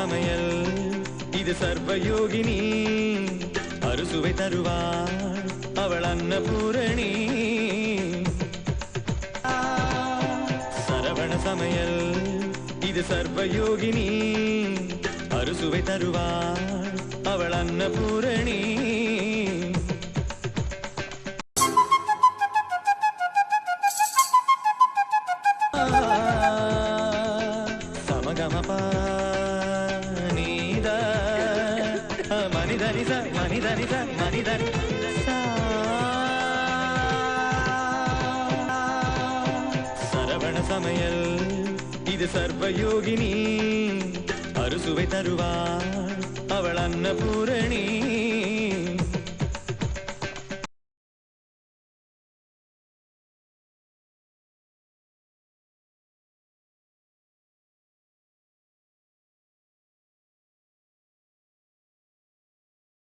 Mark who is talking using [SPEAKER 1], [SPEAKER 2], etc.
[SPEAKER 1] சமையல். இது சர்வயோகினி. அறுசுவை தருவார் அவள் அன்னபூரணி. சரவண சமையல். இது சர்வயோகினி. அறுசுவை தருவார் அவள் அன்னபூரணி. சமகமபா మనిదని స మనిదని స మనిదని சரவண சமையல் இது சர்வயோகினி அறுசுவை தருவாள் அவள் அன்னபூரணி